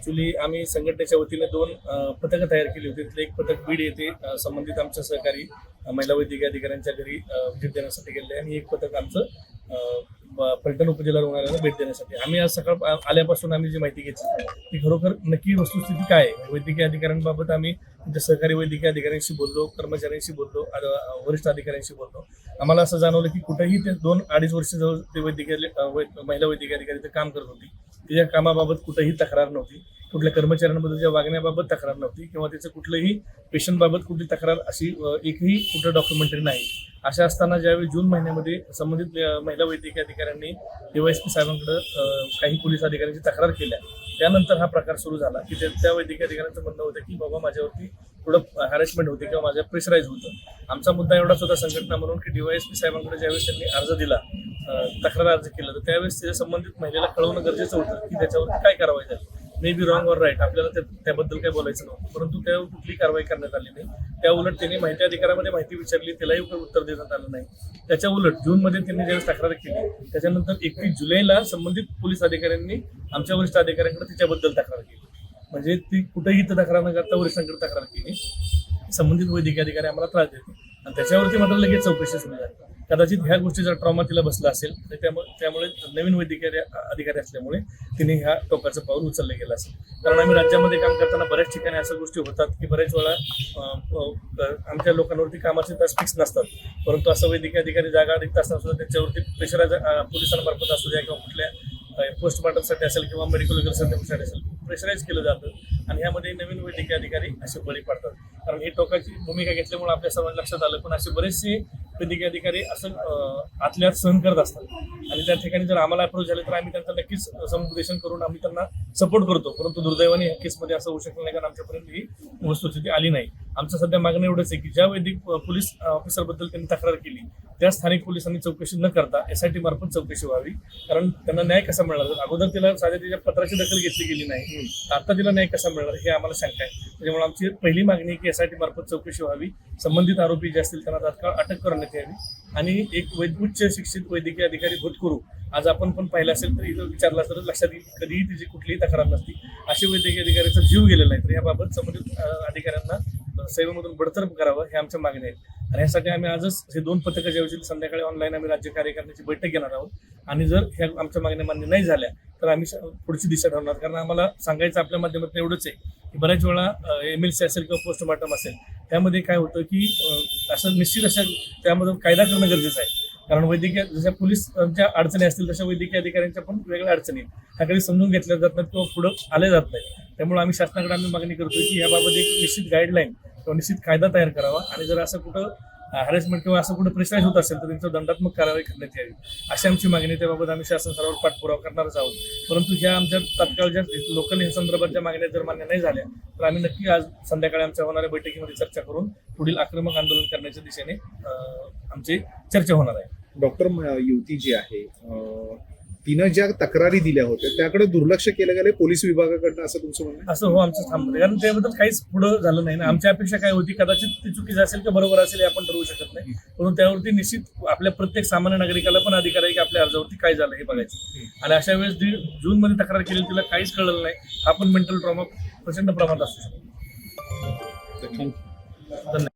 Actually आम्ही संघटनेच्या वतीने दोन पथकं तयार केली होती. तिथले एक पथक बीड येथे संबंधित आमच्या सहकारी महिला वैद्यकीय अधिकाऱ्यांच्या घरी भेट देण्यासाठी गेले आणि एक पथक आमचं पलटण उपजिल्हा रुग्णालयाला भेट देण्यासाठी. आम्ही आज सकाळ आल्यापासून आम्ही जी माहिती घेतली ती खरोखर नक्की वस्तुस्थिती काय आहे? वैद्यकीय अधिकाऱ्यांबाबत आम्ही आमच्या सहकारी वैद्यकीय अधिकाऱ्यांशी बोललो कर्मचाऱ्यांशी बोललो वरिष्ठ अधिकाऱ्यांशी बोललो. आम्हाला असं जाणवलं की कुठेही ते दोन अडीच वर्ष जवळ ते वैद्यकीय वै- महिला वैद्यकीय अधिकारी ते काम करत होती. तिच्या कामाबाबत कुठंही तक्रार नव्हती. कुठल्या कर्मचाऱ्यांबद्दलच्या वागण्याबाबत तक्रार नव्हती किंवा त्याचं कुठलंही पेशंटबाबत कुठली तक्रार अशी एकही कुठं डॉक्युमेंटरी नाही. अशा असताना ज्यावेळी जून महिन्यामध्ये संबंधित महिला वैद्यकीय अधिकाऱ्यांनी डीवायएसपी साहेबांकडे काही पोलीस अधिकाऱ्यांची तक्रार केल्या. त्यानंतर हा प्रकार सुरू झाला की त्या- त्या वैद्यकीय अधिकाऱ्यांचं म्हणणं होतं की बाबा माझ्यावरती थोडं हॅरेसमेंट होते किंवा माझ्या प्रेशराईज होतं. आमचा मुद्दा एवढाच होता संघटना म्हणून की डीवायएसपी साहेबांकडे ज्यावेळेस त्यांनी अर्ज दिला तक्रार अर्ज केला तर त्यावेळेस त्याच्या संबंधित महिलेला कळवणं गरजेचं होतं की त्याच्यावरती काय कारवाई झाली. May be wrong or right आपल्याला त्याबद्दल काय बोलायचं नव्हतं. परंतु त्यावर कुठली कारवाई करण्यात आली नाही. त्या उलट त्यांनी माहिती अधिकारामध्ये माहिती विचारली त्यालाही काही उत्तर देण्यात आलं नाही. त्याच्या उलट जूनमध्ये त्यांनी ज्यावेळेस तक्रार केली त्याच्यानंतर एकवीस जुलैला संबंधित पोलीस अधिकाऱ्यांनी आमच्या वरिष्ठ अधिकाऱ्यांकडे तिच्याबद्दल तक्रार केली. म्हणजे ती कुठेही इथं तक्रार न करता वरिष्ठांकडे तक्रार केली. संबंधित वैद्यकीय अधिकारी आम्हाला त्रास देते आणि त्याच्यावरती मात्र लगेच चौकशी सुरू झाली. कदाचित ह्या गोष्टीचा ट्रॉमा तिला बसला असेल तर त्यामुळे त्यामुळे नवीन वैद्यकीय अधिकारी असल्यामुळे तिने ह्या टोकाचं पाऊल उचललं गेलं असेल. कारण आम्ही राज्यामध्ये काम करताना बऱ्याच ठिकाणी अशा गोष्टी होतात की बऱ्याच वेळा आमच्या लोकांवरती कामाचे तास फिक्स नसतात. परंतु असं वैद्यकीय अधिकारी जागा रिक्त असताना सुद्धा त्याच्यावरती प्रेशर पोलिसांमार्फत असू द्या किंवा कुठल्या पोस्टमार्टमसाठी असेल किंवा मेडिकल वगैरे असेल प्रेशराईज केलं जातं. आणि ह्यामध्ये नवीन वैद्यकीय अधिकारी असे बळी पडतात. कारण ही टोकाची भूमिका घेतल्यामुळे आपल्या सर्वांना लक्षात आलं पण असे बरेचसे वैद्यकीय अधिकारी असं अं, आतल्यात सहन करत असतात. आणि त्या ठिकाणी जर आम्हाला अप्रोच झाले तर आम्ही त्यांचं नक्कीच समुपदेशन करून आम्ही त्यांना सपोर्ट करतो. परंतु दुर्दैवाने या केसमध्ये असं होऊ शकलं नाही कारण आमच्यापर्यंत ही वस्तुस्थिती आली नाही. आमचं सध्या मागणं एवढंच आहे की ज्या वैद्यक पोलीस ऑफिसरबद्दल त्यांनी तक्रार केली त्या स्थानिक पोलिसांनी चौकशी न करता एस आय टी मार्फत चौकशी व्हावी. कारण त्यांना न्याय कसा मिळणार? अगोदर तिला साध्या तिच्या पत्राची दखल घेतली गेली नाही तर आता तिला न्याय कसा मिळणार हे आम्हाला शंका आहे. त्याच्यामुळे आमची पहिली मागणी आहे की एस आय टी मार्फत चौकशी व्हावी. संबंधित आरोपी जे असतील त्यांना तात्काळ अटक करण्यात यावी. आणि एक वैद उच्च शिक्षित वैद्यकीय अधिकारी भूतकरू आज आपण पण पाहिलं असेल तर इथं विचारला तर लक्षात येईल कधीही तिची कुठलीही तक्रार नसती. असे वैद्यकीय अधिकाऱ्याचा जीव गेलेला आहे. तर याबाबत संबंधित अधिकाऱ्यांना सेवेमधून बडतर्फ करावं हे आमच्या मागणी आहे आणि यासाठी आम्ही आजच हे दोन पथकाच्या ऐवजी संध्याकाळी ऑनलाईन आम्ही राज्य कार्यकारिणीची बैठक घेणार आहोत. आणि जर ह्या आमच्या मागण्या मान्य नाही झाल्या तर आम्ही पुढची दिशा ठरवणार. कारण आम्हाला सांगायचं आपल्या माध्यमातून एवढंच आहे की बऱ्याच वेळा एम एल सी असेल किंवा पोस्टमॉर्टम असेल त्यामध्ये काय होतं की असं निश्चित अशा त्यामधून कायदा करणं गरजेचं आहे. कारण वैद्यकीय जशा पोलिसांच्या अडचणी असतील तशा वैद्यकीय अधिकाऱ्यांच्या पण वेगळ्या अडचणी ह्या कधी समजून घेतल्या जात नाहीत किंवा पुढं आल्या जात नाही त्यामुळे आम्ही शासनाकडे आम्ही मागणी करतो की याबाबत एक निश्चित गाईडलाईन तो निश्चित कायदा तयार करावा आणि जर असं कुठं हॅरेसमेंट किंवा असं कुठं प्रेशराईज होत असेल तर त्यांचं दंडात्मक कारवाई करण्यात यावी. अशी आमची मागणी त्याबाबत आम्ही शासन स्तरावर पाठपुरावा करणारच आहोत. परंतु ह्या आमच्या तत्काळ ज्या लोकल संदर्भातच्या मागण्या जर मान्य नाही झाल्या तर आम्ही नक्की आज संध्याकाळी आमच्या होणाऱ्या बैठकीमध्ये चर्चा करून पुढील आक्रमक आंदोलन करण्याच्या दिशेने आमची चर्चा होणार आहे. डॉक्टर युती युवती जी आहे तिनं ज्या तक्रारी दिल्या होत्या त्याकडे दुर्लक्ष केलं गेलं पोलीस विभागाकडनं असं तुमचं म्हणणं आहे? असं हो आमचं थांबलं. कारण त्याबद्दल काहीच पुढं झालं नाही ना. आमची अपेक्षा काय होती कदाचित ती चुकीचं असेल का बरोबर असेल हे आपण ठरवू शकत नाही. परंतु त्यावरती निश्चित आपल्या प्रत्येक सामान्य नागरिकाला पण अधिकार आहे की आपल्या अर्जावरती काय झालं हे बघायचं. आणि अशा वेळेस जी जूनमध्ये तक्रार केली तिला काहीच कळलं नाही. हा पण मेंटल ट्रॉमा प्रचंड प्रमाणात असू शकतो. धन्यवाद.